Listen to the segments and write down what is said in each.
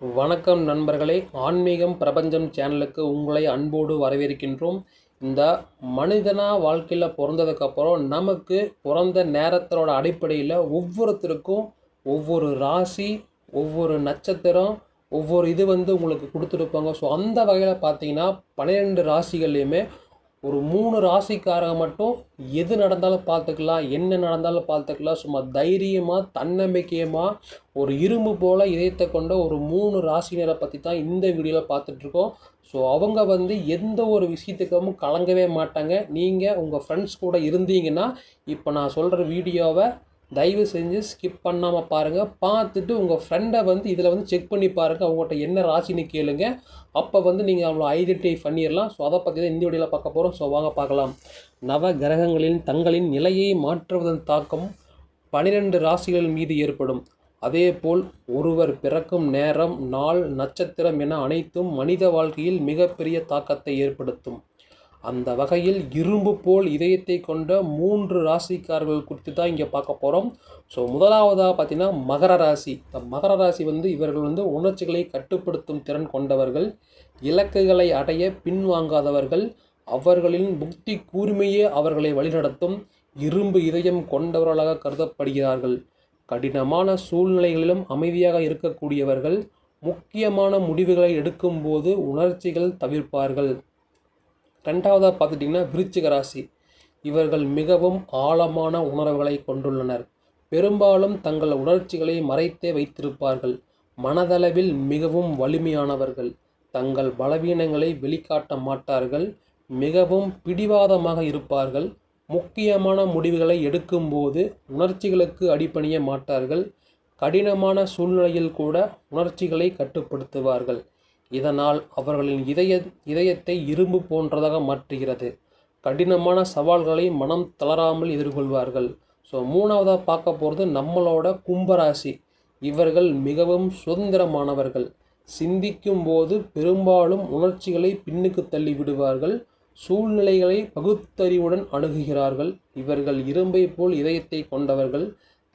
வணக்கம் நண்பர்களே. ஆன்மீகம் பிரபஞ்சம் சேனலுக்கு உங்களை அன்போடு வரவேற்கின்றோம். இந்த மனிதனாக வாழ்க்கையில் பிறந்ததுக்கப்புறம் நமக்கு பிறந்த நேரத்தோட அடிப்படையில் ஒவ்வொருத்தருக்கும் ஒவ்வொரு ராசி ஒவ்வொரு நட்சத்திரம் ஒவ்வொரு இது வந்து உங்களுக்கு கொடுத்துருப்பாங்க. ஸோ அந்த வகையில் பார்த்தீங்கன்னா பன்னிரெண்டு ராசிகள்லேயுமே ஒரு மூணு ராசிக்காரங்க மட்டும் எது நடந்தாலும் பார்த்துக்கலாம் என்ன நடந்தாலும் பார்த்துக்கலாம் சும்மா தைரியமாக தன்னம்பிக்கையமாக ஒரு இரும்பு போல் இதயத்தை கொண்ட ஒரு மூணு ராசினரை பற்றி தான் இந்த வீடியோவில் பார்த்துட்ருக்கோம் ஸோ அவங்க வந்து எந்த ஒரு விஷயத்துக்கும் கலங்கவே மாட்டாங்க. நீங்கள் உங்கள் ஃப்ரெண்ட்ஸ் கூட இருந்தீங்கன்னா இப்போ நான் சொல்கிற வீடியோவை தயவு செஞ்சு ஸ்கிப் பண்ணாமல் பாருங்கள் பார்த்துட்டு உங்கள் ஃப்ரெண்டை வந்து இதில் வந்து செக் பண்ணி பாருங்கள் அவங்கள்ட்ட என்ன ராசின்னு கேளுங்க. அப்போ வந்து நீங்கள் அவங்கள ஐடென்டிஃபை பண்ணிடலாம் ஸோ அதை பற்றி தான் இந்த வீடியோவில் பார்க்க போகிறோம் ஸோ வாங்க பார்க்கலாம். நவ கிரகங்களின் தங்களின் நிலையை மாற்றுவதன் தாக்கம் பனிரெண்டு ராசிகள் மீது ஏற்படும். அதேபோல் ஒருவர் பிறக்கும் நேரம் நாள் நட்சத்திரம் என அனைத்தும் மனித வாழ்க்கையில் மிகப்பெரிய தாக்கத்தை ஏற்படுத்தும். அந்த வகையில் இரும்பு போல் இதயத்தை கொண்ட மூன்று ராசிக்காரர்கள் குறித்து தான் இங்கே பார்க்க போகிறோம் ஸோ முதலாவதாக பார்த்தீங்கன்னா மகர ராசி. இந்த மகர ராசி வந்து இவர்கள் வந்து உணர்ச்சிகளை கட்டுப்படுத்தும் திறன் கொண்டவர்கள் இலக்குகளை அடைய பின்வாங்காதவர்கள் அவர்களின் புக்தி கூர்மையே அவர்களை வழிநடத்தும் இரும்பு இதயம் கொண்டவர்களாக கருதப்படுகிறார்கள். கடினமான சூழ்நிலைகளிலும் அமைதியாக இருக்கக்கூடியவர்கள் முக்கியமான முடிவுகளை எடுக்கும்போது உணர்ச்சிகள் தவிர்ப்பார்கள். ரெண்டாவதாக பார்த்துட்டிங்கன்னா விருச்சிக ராசி. இவர்கள் மிகவும் ஆழமான உணர்வுகளை கொண்டுள்ளனர். பெரும்பாலும் தங்கள் உணர்ச்சிகளை மறைத்தே வைத்திருப்பார்கள். மனதளவில் மிகவும் வலிமையானவர்கள். தங்கள் பலவீனங்களை வெளிக்காட்ட மாட்டார்கள். மிகவும் பிடிவாதமாக இருப்பார்கள். முக்கியமான முடிவுகளை எடுக்கும்போது உணர்ச்சிகளுக்கு அடிப்பணிய மாட்டார்கள். கடினமான சூழ்நிலையில் கூட உணர்ச்சிகளை கட்டுப்படுத்துவார்கள். இதனால் அவர்களின் இதய இதயத்தை இரும்பு போன்றதாக மாற்றுகிறது. கடினமான சவால்களை மனம் தளராமல் எதிர்கொள்வார்கள். ஸோ மூணாவதாக பார்க்க போகிறது நம்மளோட கும்பராசி. இவர்கள் மிகவும் சுதந்திரமானவர்கள். சிந்திக்கும் போது பெரும்பாலும் உணர்ச்சிகளை பின்னுக்கு தள்ளி விடுவார்கள். சூழ்நிலைகளை பகுத்தறிவுடன் அணுகுகிறார்கள். இவர்கள் இரும்பை போல் இதயத்தை கொண்டவர்கள்.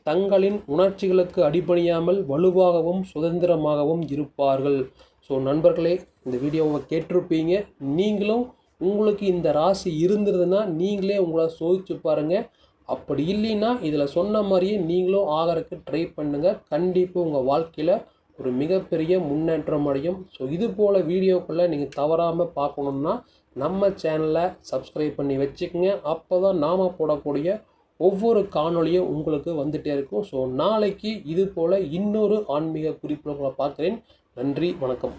தங்களின் உணர்ச்சிகளுக்கு அடிபணியாமல் வலுவாகவும் சுதந்திரமாகவும் இருப்பார்கள். ஸோ நண்பர்களே இந்த வீடியோவை கேட்டிருப்பீங்க. நீங்களும் உங்களுக்கு இந்த ராசி இருந்ததுன்னா நீங்களே உங்களை சோதிச்சு பாருங்கள் அப்படி இல்லைன்னா இதில் சொன்ன மாதிரியே நீங்களும் ஆகிறதுக்கு ட்ரை பண்ணுங்கள் கண்டிப்பாக உங்கள் வாழ்க்கையில் ஒரு மிகப்பெரிய முன்னேற்றம் அடையும். ஸோ இது போல் வீடியோக்களை நீங்கள் தவறாமல் பார்க்கணுன்னா நம்ம சேனலை சப்ஸ்கிரைப் பண்ணி வச்சுக்கோங்க. அப்போ தான் நாம் போடக்கூடிய ஒவ்வொரு காணொலியும் உங்களுக்கு வந்துகிட்டே இருக்கும். ஸோ நாளைக்கு இது போல் இன்னொரு ஆன்மீக குறிப்புகளை பார்க்குறேன். நன்றி வணக்கம்.